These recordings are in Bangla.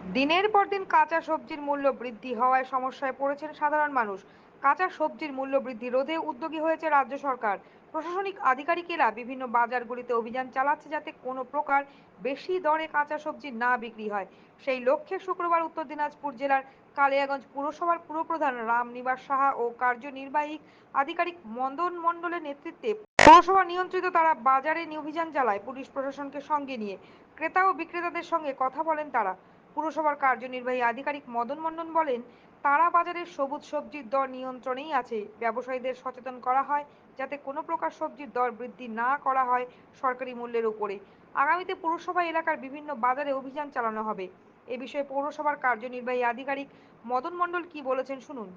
দিনের পর দিন কাঁচা সবজির মূল্য বৃদ্ধি হওয়ায় সমস্যায় পড়েছেন সাধারণ মানুষ। কাঁচা সবজির মূল্য বৃদ্ধি রোধে উদ্যোগী হয়েছে রাজ্য সরকার। প্রশাসনিক আধিকারিকেরা বিভিন্ন বাজারগুলিতে অভিযান চালাচ্ছে যাতে কোনো প্রকার বেশি দরে কাঁচা সবজি না বিক্রি হয়। সেই লক্ষ্যে শুক্রবার উত্তর দিনাজপুর জেলার কালিয়াগঞ্জ পুরসভার পুরপ্রধান রামনিবাস সাহা ও কার্যনির্বাহী আধিকারিক মদন মণ্ডলের নেতৃত্বে পৌরসভা নিয়ন্ত্রিত তারা বাজারে অভিযান চালায় পুলিশ প্রশাসনকে সঙ্গে নিয়ে ক্রেতা ও বিক্রেতাদের সঙ্গে কথা বলেন তারা। পুরসভার কার্যনির্বাহী আধিকারিক মদন মণ্ডল বলেন তারা বাজারের সবুজ সবজির দর নিয়ন্ত্রণেই আছে। ব্যবসায়ীদের সচেতন করা হয় যাতে কোনো প্রকার সবজির দর বৃদ্ধি না করা হয় সরকারি মূল্যের উপরে। আগামীতে পুরসভা এলাকার বিভিন্ন বাজারে অভিযান চালানো হবে। এ বিষয়ে পৌরসভার কার্যনির্বাহী আধিকারিক মদন মণ্ডল কি বলেছেন শুনুন।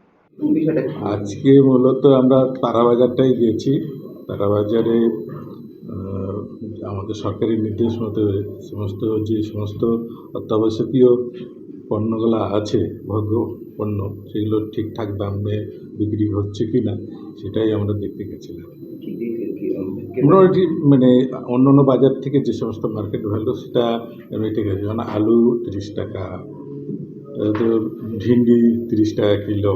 আজকে মূলত আমরা তারাবাজারটাই গেছি। তারাবাজারে আমাদের সরকারি নির্দেশ মতো সমস্ত যে সমস্ত অত্যাবশ্যকীয় পণ্যগুলো আছে, ভোগ্য পণ্য, সেগুলো ঠিকঠাক দামে বিক্রি হচ্ছে কি না সেটাই আমরা দেখতে গেছিলাম। মোটামুটি মানে অন্য অন্য বাজার থেকে যে সমস্ত মার্কেট ভ্যালু সেটা এমনিতে গেছে। যেমন আলু তিরিশ টাকা ভিন্ডি তিরিশ টাকা কিলো,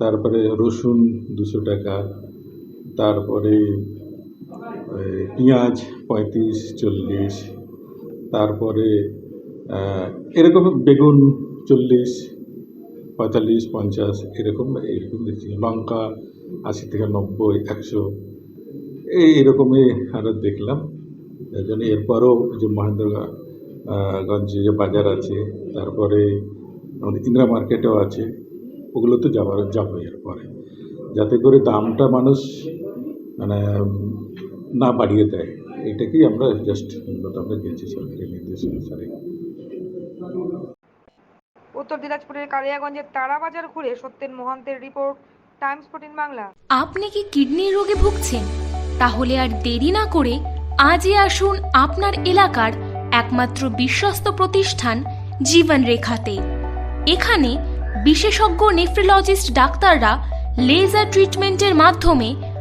তারপরে রসুন দুশো টাকা, তারপরে পেঁয়াজ, পঁয়ত্রিশ, চল্লিশ, তারপরে এরকম বেগুন চল্লিশ, পঁয়তাল্লিশ, পঞ্চাশ, এরকম এরকম দেখছি। লঙ্কা আশি থেকে নব্বই, একশো, এই এরকমই আমরা দেখলাম। এই জন্য এরপরও যে মহেন্দ্রগঞ্জে যে বাজার আছে, তারপরে আমাদের ইন্দিরা মার্কেটেও আছে, ওগুলো তো যাবার, যাব এরপরে। যাতে করে দামটা মানুষ মানে না বাড়িয়ে দেয়। এটাকেই আমরা জাস্ট আমরা গেছি সরকারি নির্দেশ অনুসারে। উত্তর দিনাজপুরের কালিয়াগঞ্জের তারাবাজার ঘুরে সত্যেন মোহান্তের রিপোর্ট টাইমস ফোর্টিন বাংলা। আপনি কি কিডনির রোগে ভুগছেন? তাহলে আর দেরি না করে আজই আসুন আপনার এলাকার একমাত্র বিশ্বস্ত প্রতিষ্ঠান জীবন রেখাতে এখানে বিশেষজ্ঞ নেফ্রোলজিস্ট ডাক্তাররা লেজার ট্রিটমেন্টের মাধ্যমে